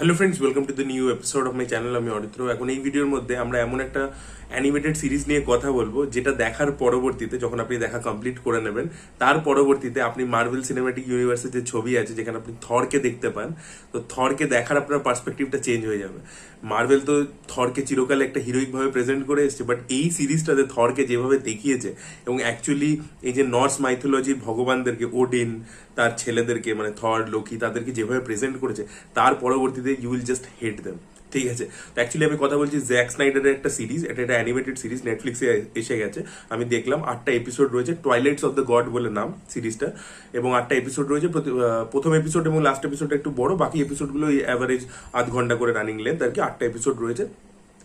Hello friends welcome to the new episode of my channel আমি অরিত্র। এখন এই ভিডিওর মধ্যে আমরা এমন একটা অ্যানিমেটেড সিরিজ নিয়ে কথা বলব, যেটা দেখার পরবর্তীতে যখন আপনি দেখা কমপ্লিট করে নেবেন, তার পরবর্তীতে আপনি মার্বেল সিনেমাটিক ইউনিভার্সের যে ছবি আছে, যেখানে আপনি থরকে দেখতে পান, তো থরকে দেখার আপনার পার্সপেক্টিভটা চেঞ্জ হয়ে যাবে। মার্বেল তো থরকে চিরকালে একটা হিরোইক ভাবে প্রেজেন্ট করে এসেছে বাট এই সিরিজটাতে থরকে যেভাবে দেখিয়েছে, এবং অ্যাকচুয়ালি এই যে নর্স মাইথোলজির ভগবানদেরকে ওডিন তার ছেলেদেরকে মানে থর লোকি তাদেরকে যেভাবে প্রেজেন্ট করেছে, তার পরবর্তীতে you will just hate them ঠিক আছে? তো অ্যাকচুয়ালি আমি কথা বলছি জ্যাক স্নাইডারের একটা সিরিজ এটা একটা অ্যানিমেটেড সিরিজ নেটফ্লিক্সে এসে গেছে। আমি দেখলাম, আটটা এপিসোড রয়েছে টয়লেটস অফ দ্য গড বলে নাম সিরিজটা এবং আটটা এপিসোড রয়েছে প্রথম এপিসোড এবং লাস্ট এপিসোডটা একটু বড়, বাকি এপিসোডগুলো অ্যাভারেজ আধ ঘণ্টা করে রানিং লেন্থ আর কি, আটটা এপিসোড রয়েছে।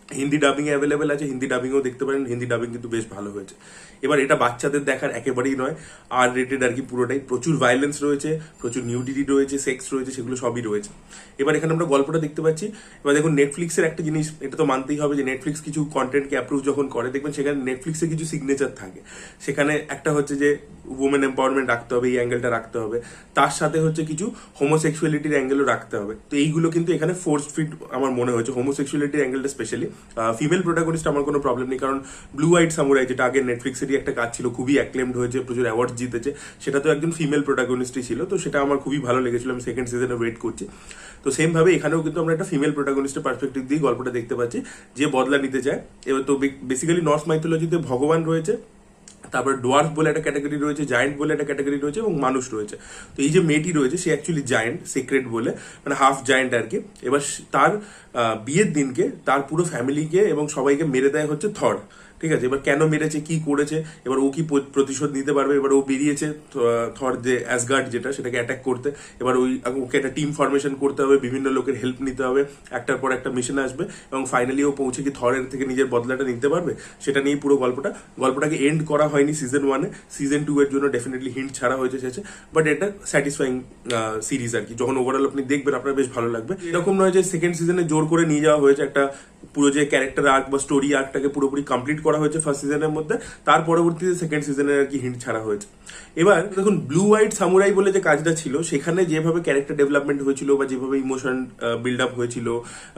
হিন্দি ডাবিং অ্যাভেলেবেল আছে, হিন্দি ডাবিংও দেখতে পারেন, হিন্দি ডাবিং কিন্তু বেশ ভালো হয়েছে। এবার এটা বাচ্চাদের দেখার একেবারেই নয় আর রেটেড আর কি পুরোটাই। প্রচুর ভায়োলেন্স রয়েছে, প্রচুর নিউডিটি রয়েছে সেক্স রয়েছে, সেগুলো সবই রয়েছে। এবার এখানে আমরা গল্পটা দেখতে পাচ্ছি। এবার দেখুন নেটফ্লিক্সের একটা জিনিস, এটা তো মানতেই হবে যে নেটফ্লিক্স কিছু কন্টেন্টকে অ্যাপ্রুভ যখন করে, দেখবেন সেখানে নেটফ্লিক্সে কিছু সিগনেচার থাকে। সেখানে একটা হচ্ছে যে উমেন এম্পাওয়ারমেন্ট রাখতে হবে, এই অ্যাঙ্গেলটা রাখতে হবে। তার সাথে হচ্ছে কিছু হোমোসেক্সুয়ালিটির অ্যাঙ্গেলও রাখতে হবে। তো এইগুলো কিন্তু এখানে ফোর্স ফিট আমার মনে হয়েছে হোমোসেক্সুয়ালিটির অ্যাঙ্গেলটা স্পেশালি ফিমেল প্রোটাগনিস্ট আমার কোনো প্রবলেম নেই। কারণ ব্লু হোয়াইট সামুরাই যেটা আগে নেটফ্লিক্সেরই একটা কাজ ছিল, খুবই অ্যাক্লেমড হয়েছে, প্রচুর অ্যাওয়ার্ড জিতেছে, সেটা তো একজন ফিমেল প্রোটাগনিস্টই ছিল, তো সেটা আমার খুবই ভালো লেগেছিল, আমি সেকেন্ড সিজনে ওয়েট করছি। তো সেমভাবে এখানেও কিন্তু আমরা একটা ফিমেল প্রোটাগনিস্টের পার্সপেক্টিভ দিয়ে গল্পটা দেখতে পাচ্ছি, যে বদলা নিতে চায়। এবার তো বেসিক্যালি নর্থ মাইথোলজিতে ভগবান রয়েছে তারপর ডোয়ার্ফ বলে একটা ক্যাটাগরি রয়েছে জায়েন্ট বলে একটা ক্যাটাগরি রয়েছে এবং মানুষ রয়েছে। তো এই যে মেয়েটি রয়েছে, সে অ্যাকচুয়ালি জায়েন্ট সিক্রেট বলে মানে হাফ জায়েন্ট আর কি। এবার তার বিয়ের দিনকে তার পুরো ফ্যামিলিকে এবং সবাইকে মেরে দেয় হচ্ছে থর ঠিক আছে এবার কেন মেরেছে কি করেছে এবার ও কি প্রতিশোধ নিতে পারবে এবার ও বেরিয়েছে থর যে অ্যাসগার্ড যেটা সেটাকে অ্যাটাক করতে এবার ওই ওকে একটা টিম ফরমেশন করতে হবে বিভিন্ন লোকের হেল্প নিতে হবে একটার পর একটা মিশন আসবে এবং ফাইনালি ও পৌঁছে কি থরের থেকে নিজের বদলাটা নিতে পারবে? সেটা নিয়ে পুরো গল্পটা গল্পটাকে এন্ড করা হয়নি সিজন ওয়ানে সিজন টু এর জন্য ডেফিনেটলি হিন্ট ছাড়া হয়েছে শেষে বাট এটা স্যাটিসফাইং সিরিজ আর কি যখন ওভারঅল আপনি দেখবেন আপনার বেশ ভালো লাগবে। এরকম নয় যে সেকেন্ড সিজনে জোর করে নিয়ে যাওয়া হয়েছে একটা পুরো যে ক্যারেক্টার আর্ক বা স্টোরি আর্কটাকে পুরোপুরি কমপ্লিট করা হয়েছে ফার্স্ট সিজনের মধ্যে। তার পরবর্তীতে সেকেন্ড সিজনের আর কি হিন্ট ছাড়া হয়েছে। এবার দেখুন ব্লু হোয়াইট সামুরাই বলে যে কাজটা ছিল, সেখানে যেভাবে ক্যারেক্টার ডেভেলপমেন্ট হয়েছিল বা যেভাবে ইমোশন বিল্ড আপ হয়েছিল,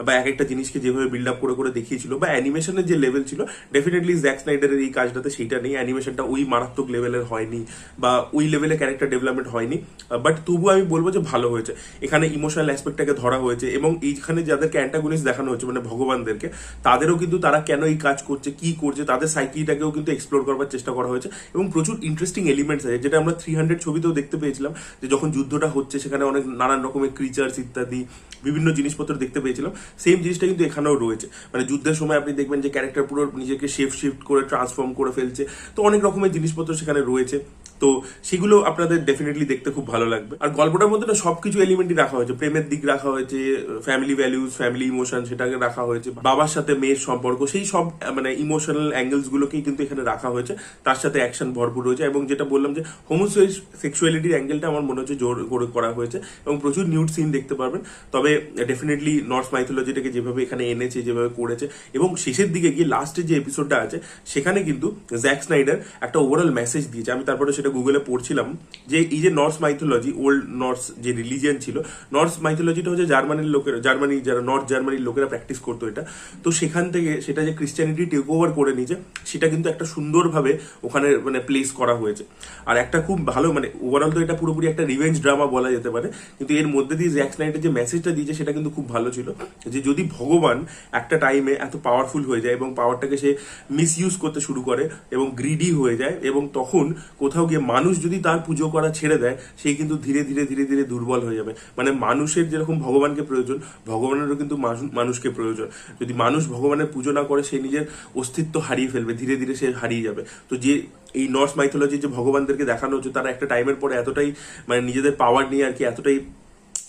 বা এক একটা জিনিসকে যেভাবে বিল্ড আপ করে করে দেখিয়েছিল, বা অ্যানিমেশনের যে লেভেল ছিল ডেফিনেটলি জ্যাক স্নাইডারের এই কাজটাতে সেইটা নেই। অ্যানিমেশনটা ওই মারাত্মক লেভেলের হয়নি, বা ওই লেভেলে ক্যারেক্টার ডেভেলপমেন্ট হয়নি। বাট তবু আমি বলব যে ভালো হয়েছে। এখানে ইমোশনাল অ্যাসপেক্টটাকে ধরা হয়েছে এবং এইখানে যাদেরকে অ্যান্টাগনিস্ট দেখানো হচ্ছে মানে ভগবানদেরকে, তাদেরও কিন্তু তারা কেন এই কাজ করছে, কি করছে, তাদের সাইকিটাকেও কিন্তু এক্সপ্লোর করবার চেষ্টা করা হয়েছে এবং প্রচুর ইন্টারেস্টিং এলিমেন্টস যেটা আমরা থ্রি হান্ড্রেড ছবিতেও দেখতে পেয়েছিলাম, যে যখন যুদ্ধটা হচ্ছে, সেখানে অনেক নানান রকমের ক্রিচার্স ইত্যাদি, বিভিন্ন জিনিসপত্র দেখতে পেয়েছিলাম। সেম জিনিসটা কিন্তু এখানেও রয়েছে। মানে যুদ্ধের সময় আপনি দেখবেন যে ক্যারেক্টার পুরো নিজেকে শেফ শিফট করে ট্রান্সফর্ম করে ফেলছে। তো অনেক রকমের জিনিসপত্র সেখানে রয়েছে। তো সেগুলো আপনাদের ডেফিনেটলি দেখতে খুব ভালো লাগবে। আর গল্পটার মধ্যে না সবকিছু এলিমেন্টই রাখা হয়েছে। প্রেমের দিক রাখা হয়েছে ফ্যামিলি ভ্যালুজ ফ্যামিলি ইমোশন সেটাকে রাখা হয়েছে, বাবার সাথে মেয়ের সম্পর্ক, সেই সব মানে ইমোশনাল অ্যাঙ্গেলস গুলোকেই কিন্তু এখানে রাখা হয়েছে। তার সাথে অ্যাকশন ভরপুর রয়েছে এবং যেটা বললাম যে হোমোসেক্সুয়ালিটির অ্যাঙ্গেলটা আমার মনে হচ্ছে জোর করে করা হয়েছে এবং প্রচুর নিউড সিন দেখতে পারবেন। তবে ডেফিনেটলি নর্থ মাইথোলজিটাকে যেভাবে এখানে এনেছে, যেভাবে করেছে এবং শেষের দিকে গিয়ে লাস্টের যে এপিসোডটা আছে, সেখানে কিন্তু জ্যাক স্নাইডার একটা ওভারঅল মেসেজ দিয়েছে। আমি তারপরে সেটা গুগলে পড়ছিলাম, যে এই যে নর্স মাইথোলজি ওল্ড নর্থ যে রিলিজিয়ান ছিল নর্স মাইথোলজিটা হচ্ছে জার্মানির লোকেরা, জার্মানি যারা নর্থ জার্মানির লোকেরা প্র্যাকটিস করতো এটা। তো সেখান থেকে সেটা যে ক্রিশ্চিয়ানিটি টেক ওভার করে নিয়েছে, সেটা কিন্তু একটা সুন্দরভাবে ওখানে মানে প্লেস করা হয়েছে। আর একটা খুব ভালো মানে ওভারঅল তো এটা পুরোপুরি একটা রিভেঞ্জ ড্রামা বলা যেতে পারে, কিন্তু এর মধ্যে দিয়ে জ্যাক স্নাইডার যে মেসেজটা দিয়েছে, সেটা কিন্তু খুব ভালো ছিল। যে যদি ভগবান একটা টাইমে এত পাওয়ারফুল হয়ে যায় এবং পাওয়ারটাকে সে মিস ইউজ করতে শুরু করে এবং গ্রিডি হয়ে যায় এবং তখন কোথাও গিয়ে মানুষ যদি তার পুজো করা ছেড়ে দেয়, সে কিন্তু ধীরে ধীরে ধীরে ধীরে দুর্বল হয়ে যাবে। মানে মানুষের যেরকম ভগবানকে প্রয়োজন, ভগবানেরও কিন্তু মানুষকে প্রয়োজন। যদি মানুষ ভগবানের পুজো না করে, সে নিজের অস্তিত্ব হারিয়ে ফেলবে, ধীরে ধীরে সে হারিয়ে যাবে। তো যে এই নর্স মাইথোলজি যে ভগবানদেরকে দেখানো হচ্ছে, তারা একটা টাইমের পরে এতটাই মানে নিজেদের পাওয়ার নিয়ে আর কি এতটাই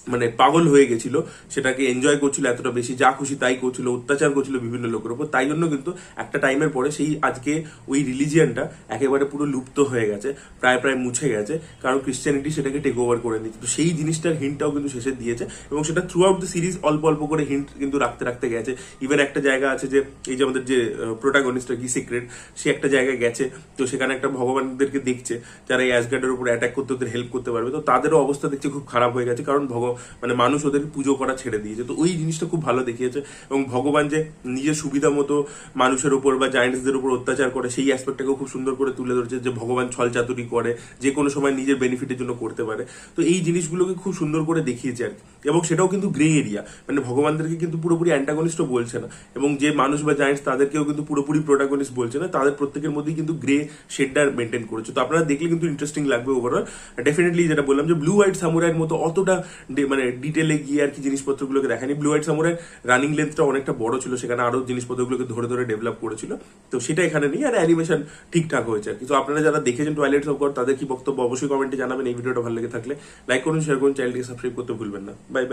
মানে পাগল হয়ে গেছিল, সেটাকে এনজয় করছিল, এতটা বেশি যা খুশি তাই করছিল, অত্যাচার করছিল বিভিন্ন লোকের উপর। তাই জন্য কিন্তু একটা টাইমের পরে সেই আজকে ওই রিলিজিয়ানটা একেবারে পুরো লুপ্ত হয়ে গেছে, প্রায় প্রায় মুছে গেছে, কারণ ক্রিশ্চিয়ানিটি সেটাকে টেক ওভার করে নিচ্ছে তো সেই জিনিসটার হিন্টটাও কিন্তু শেষে দিয়েছে এবং সেটা থ্রু আউট দ্য সিরিজ অল্প অল্প করে হিন্ট কিন্তু রাখতে রাখতে গেছে। ইভেন একটা জায়গা আছে যে, এই যে আমাদের যে প্রোটাগনিস্ট কি সিক্রেট সে একটা জায়গায় গেছে, তো সেখানে একটা ভগবানদেরকে দেখছে, যারা এই অ্যাসগার্ডের উপর অ্যাটাক করতে, ওদের হেল্প করতে পারবে। তো তাদেরও অবস্থা দেখছে খুব খারাপ হয়ে গেছে, কারণ ভগ মানে মানুষ ওদেরকে পুজো করা ছেড়ে দিয়েছে। তো ওই জিনিসটা খুব ভালো দেখিয়েছে এবং ভগবান যে নিজের সুবিধা মতো মানুষের উপর বা জায়েন্টসদের উপর অত্যাচার করে, সেই অ্যাসপেক্টটাকেও খুব সুন্দর করে তুলে ধরেছে যে ভগবান ছল চাতুরি করে, যে কোনো সময় নিজের বেনিফিটের জন্য করতে পারে। তো এই জিনিসগুলোকে খুব সুন্দর করে দেখিয়েছে আর। এবং সেটাও কিন্তু গ্রে এরিয়া মানে ভগবানদেরকে কিন্তু পুরোপুরি অ্যান্টাগনিস্টও বলছে না। এবং যে মানুষ বা জায়েন্টস তাদেরকেও কিন্তু পুরোপুরি প্রোটাগনিস্ট বলছে না, তাদের প্রত্যেকের মধ্যেই কিন্তু গ্রে শেডটা মেনটেন করেছে। তো আপনারা দেখলে কিন্তু ইন্টারেস্টিং লাগবে ওভারঅল ডেফিনেটলি যেটা বললাম যে ব্লু হোয়াইট সামুরাইয়ের মতো অতটা মানে ডিটেলে গিয়ে আর কি জিনিসপত্রগুলোকে দেখায়নি ব্লু হোয়াইট সামোরের রানিং লেন্থটা অনেকটা বড় ছিল, সেখানে আরও জিনিসপত্রগুলোকে ধরে ধরে ডেভেলপ করেছিল। তো সেটা এখানে নেই, আর অ্যানিমেশন ঠিকঠাক হয়েছে। কিন্তু আপনারা যারা দেখেছেন টয়লেট অফ কর তাদের কি বক্তব্য অবশ্যই কমেন্টে জানাবেন, এই ভিডিওটা ভালো লেগে থাকলে। লাইক করুন শেয়ার করুন চ্যানেলটিকে সাবস্ক্রাইব করতে ভুলবেন না। Bye bye